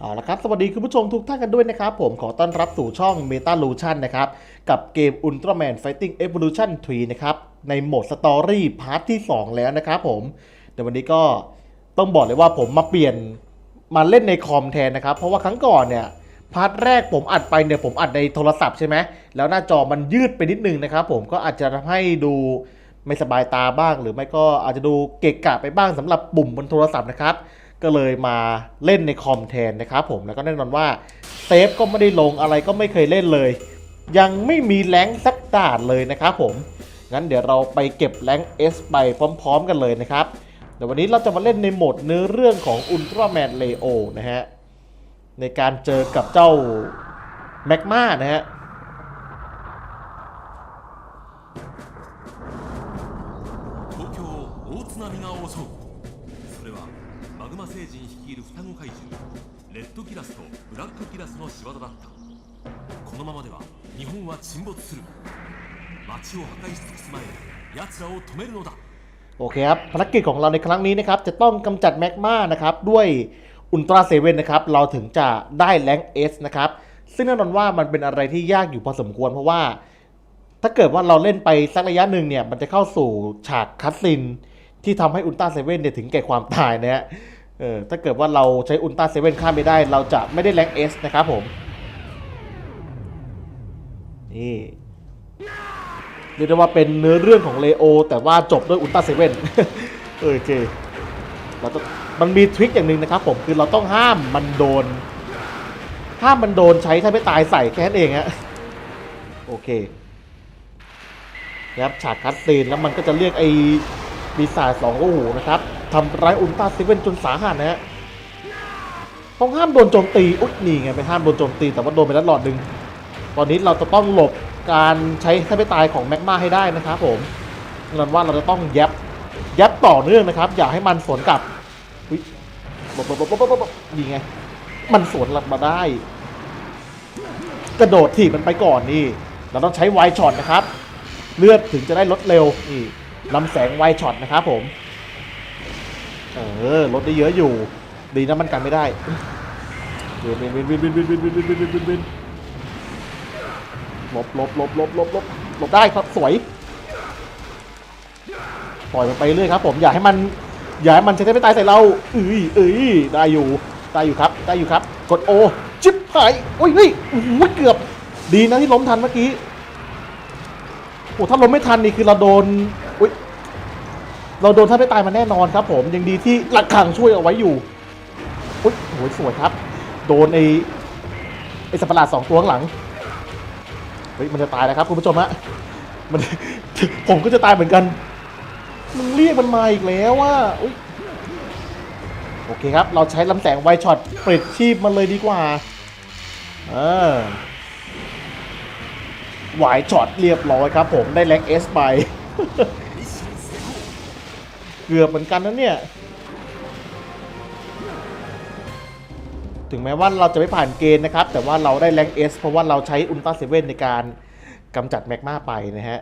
เอาละครับ สวัสดีคุณผู้ชมทุกท่านกันด้วยนะครับ ผมขอต้อนรับสู่ช่อง Meta l u t i o n นะครับ กับเกม Ultraman Fighting Evolution 3 นะครับ ในโหมดสตอรี่พาร์ทที่ 2 แล้วนะครับผมเดี๋ยววันนี้ก็ต้องบอกเลยว่าผมมาเปลี่ยนมาเล่นในคอมแทนนะครับ เพราะว่าครั้งก่อนเนี่ยพาร์ทแรกผมอัดไปเนี่ยผมอัดในโทรศัพท์ใช่ไหมแล้วหน้าจอมันยืดไปนิดนึงนะครับผมก็อาจจะทำให้ดู ไม่สบายตาบ้าง หรือไม่ก็อาจจะดูเกะกะไปบ้างสำหรับปุ่มบนโทรศัพท์นะครับ ก็เลยมาเล่นในคอมแทนนะครับผมแล้วก็แน่นอนว่าเซฟก็ไม่ได้ลงอะไรก็ไม่เคยเล่นเลย ยังไม่มีแรงสักด่านเลยนะครับผมงั้นเดี๋ยวเราไปเก็บแรง S ไปพร้อม ๆ กันเลยนะครับเดี๋ยววันนี้เราจะมาเล่นในโหมดเนื้อเรื่องของอุลตร้าแมนเลโอนะฮะในการเจอกับเจ้าแมกมานะฮะ 津波が襲うそれはマグマ星人率いる双子怪獣レッドギラスとブラックギラスの仕業だったこのままでは日本は沈没する街を破壊し尽くす前に奴らを止めるのだ โอเคครับภารกิจของเราในครั้งนี้นะครับ จะต้องกำจัดแมกมานะครับ ด้วยอุลตราเซเว่นนะครับ เราถึงจะได้แรงค์ S นะครับ ซึ่งแน่นอนว่ามันเป็นอะไรที่ยากอยู่พอสมควรเพราะว่า ถ้าเกิดว่าเราเล่นไปสักระยะหนึ่งเนี่ย มันจะเข้าสู่ฉากคัสซิน ที่ทำให้อุลตราเซเว่นเนี่ยถึงแก่ความตายนะฮะเออถ้าเกิดว่าเราใช้อุลตราเซเว่นข้ามไม่ได้ เราจะไม่ได้แรงค์ S นะครับผม นี่เรียกได้ว่าเป็นเนื้อเรื่องของเลโอ แต่ว่าจบด้วยอุลตร้าเซเว่นโอเคเราต้องมันมีทริคอย่างหนึ่งนะครับผมคือเราต้องห้ามมันโดน ห้ามมันโดนใช้ถ้าไม่ตายใส่แค่นั้นเองฮะโอเคนะครับฉากคัดซีนแล้วมันก็จะเรียกไอ ปีศาจสองโอ้โหนะครับทำร้ายอุลตร้าเซเว่นจนสาหัสนะฮะต้องห้ามโดนโจมตีอุ๊ยนี่ไงไปห้ามโดนโจมตีแต่ว่าโดนไปแล้วหลอดหนึ่งตอนนี้เราจะต้องหลบการใช้ถ้าไม่ตายของแมกมาให้ได้นะครับผมนั่นว่าเราจะต้องยับยับต่อเนื่องนะครับ อย่าให้มันสวนกลับอุ๊ยหลบบบบบบนี่ไง มันสวนหลับมาได้ กระโดดถีบมันไปก่อนนี่ เราต้องใช้ไวช็อตนะครับ เลือดถึงจะได้ลดเร็วนี่ ลำแสงไวช็อตนะครับผม เออลดได้เยอะอยู่ ดีนะมันกันไม่ได้วินวินวินวินวินวินวินวินวินวินวินวินหลบหลบหลบหลบหลบหลบหลบได้ครับสวยปล่อยมันไปเรื่อยครับ ผมอย่าให้มันอย่าให้มันใช้ได้ไม่ตายใส่เราเอ้ยเอ้ยได้อยู่ได้อยู่ครับ ได้อยู่ครับ กดโอจิ๊บหายโอ้ยเฮ้ยโอ้โเกือบ ดีนะที่ล้มทันเมื่อกี้โอ้ถ้าล้มไม่ทันนี่คือเราโดน อุ้ยเราโดนถ้าไม่ตายมาแน่นอนครับ ผมยังดีที่หลักขังช่วยเอาไว้อยู่อุ้ยโอ้ยสวยครับ โดนไอ้ไอ้สัตว์ประหลาดสองตัวข้างหลังเฮ้ยมันจะตายแล้วครับคุณผู้ชมฮะมัน ผมก็จะตายเหมือนกันมึงเรียกมันมาอีกแล้วว่าอุ๊ยโอเคครับ เราใช้ลำแสงไวช็อตปลิดชีพมันเลยดีกว่าเออหวายช็อตเรียบร้อยครับผมได้แรงเอสไป เกือบเหมือนกันนะเนี่ย ถึงแม้ว่าเราจะไม่ผ่านเกณฑ์นะครับ แต่ว่าเราได้แรงเอสเพราะว่าเราใช้อุลตร้าเซเว่นในการกำจัดแมกมาไปนะฮะ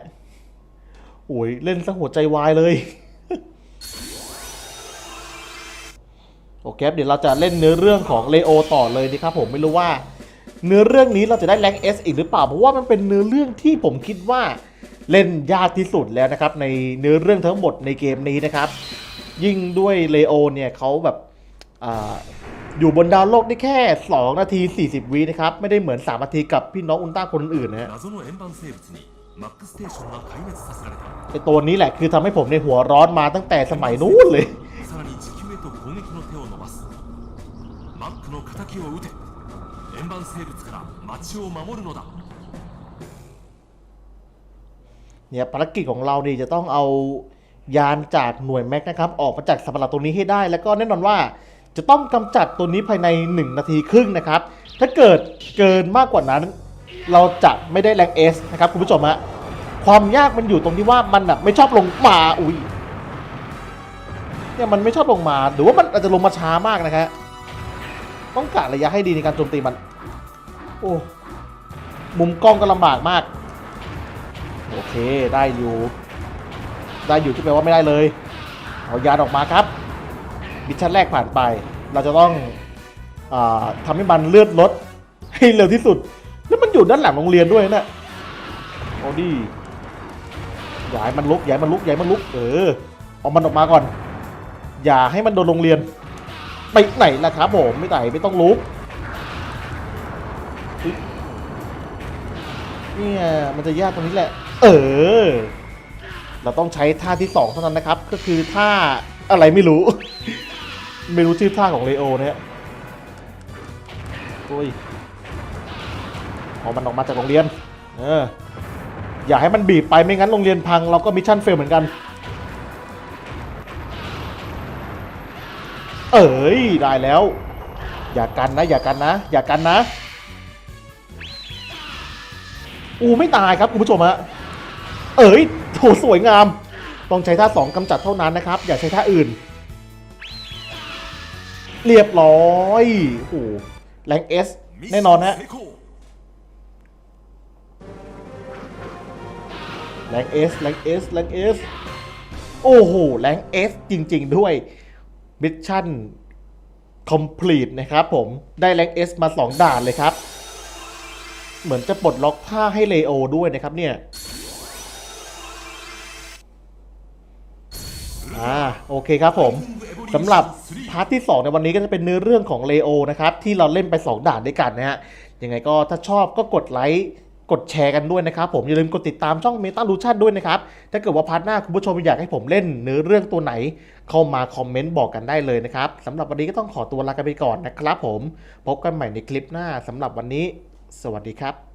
โอ้ยเล่นซะหัวใจวายเลยโอเคเดี๋ยวเราจะเล่นเนื้อเรื่องของเลโอต่อเลยนะครับผมไม่รู้ว่า เนื้อเรื่องนี้เราจะได้แรงเอสอีกหรือเปล่าเพราะว่ามันเป็นเนื้อเรื่องที่ผมคิดว่า เล่นยากที่สุดแล้วนะครับ ในเนื้อเรื่องทั้งหมดในเกมนี้นะครับ ยิ่งด้วยเลโอเนี่ยเขาแบบอ่า อยู่บนดาวโลกได้แค่ 2 นาที 40 วินะครับ ไม่ได้เหมือน 3 นาทีกับพี่น้องอุลตร้าคนอื่นนะฮะ 謎の円盤生物にマックステーションが壊滅させられた ไอตัวนี้แหละคือทำให้ผมในหัวร้อนมาตั้งแต่สมัยนู้นเลย さらに地球へと攻撃の手を伸ばすマックの敵を撃て円盤生物から街を守るのだ เนี่ยภารกิจของเรานี่จะต้องเอายานจากหน่วยแม็กนะครับออกมาจากสัตว์ประหลาดตัวนี้ให้ได้ แล้วก็แน่นอนว่าจะต้องกำจัดตัวนี้ภายใน 1 นาทีครึ่งนะครับ ถ้าเกิดเกินมากกว่านั้น เราจะไม่ได้แรงเอสนะครับคุณผู้ชมฮะความยากมันอยู่ตรงที่ว่ามันแบบไม่ชอบลงมาอุ้ยเนี่ยมันไม่ชอบลงมาหรือว่ามันอาจจะลงมาช้ามากนะครับต้องกะระยะให้ดีในการโจมตีมัน โอ้มุมกล้องก็ลำบากมาก โอเคได้อยู่ ได้อยู่ที่แปลว่าไม่ได้เลย เอายานออกมาครับมิชชั่นแรกผ่านไป เราจะต้องอทำให้มันเลือดลดให้เร็วที่สุด แล้วมันอยู่ด้านหลังโรงเรียนด้วยนะโอ้ดีอย่าให้มันลุกอย่าให้มันลุกอย่าให้มันลุก เออเอามันออกมาก่อน อย่าให้มันโดนโรงเรียน ไปไหนล่ะครับผมไม่ไหนไม่ต้องลุกเนี่ยมันจะยากตรงนี้แหละ เออ เราต้องใช้ท่าที่สองเท่านั้นนะครับ ก็คือท่าอะไรไม่รู้ ไม่รู้ชื่อท่าของเลโอเนี่ยโอ้ยเอมันออกมาจากโรงเรียน เออ อย่าให้มันบีบไปไม่งั้นโรงเรียนพังเราก็มิชชั่นเฟลเหมือนกัน เอ้ยได้แล้ว อย่ากันนะ อย่ากันนะ อย่ากันนะ อูไม่ตายครับคุณผู้ชมฮะ เอ๋ยโถสวยงาม ต้องใช้ท่าสองกำจัดเท่านั้นนะครับ อย่าใช้ท่าอื่น เรียบร้อยโอ้หแรงเอสแน่นอนฮนะแรงเอสแรงเอสแรงเอสโอ้โหแรงเอสจริง ๆ ด้วยมิชชั่นคอมพลีทนะครับผมได้แรงเอสมา 2 ด่านเลยครับ เหมือนจะปลดล็อกผ้าให้เลโอด้วยนะครับเนี่ย โอเคครับผมสำหรับพาร์ทที่ 2 ในวันนี้ก็จะเป็นเนื้อเรื่องของเลโอนะครับ ที่เราเล่นไป 2 ด่านด้วยกันนะฮะยังไงก็ถ้าชอบก็กดไลค์กดแชร์กันด้วยนะครับผม อย่าลืมกดติดตามช่องเมตาลูชันด้วยนะครับ ถ้าเกิดว่าพาร์ทหน้าคุณผู้ชมอยากให้ผมเล่นเนื้อเรื่องตัวไหน เข้ามาคอมเมนต์บอกกันได้เลยนะครับสำหรับวันนี้ก็ต้องขอตัวลากันไปก่อนนะครับผม พบกันใหม่ในคลิปหน้าสำหรับวันนี้ สวัสดีครับ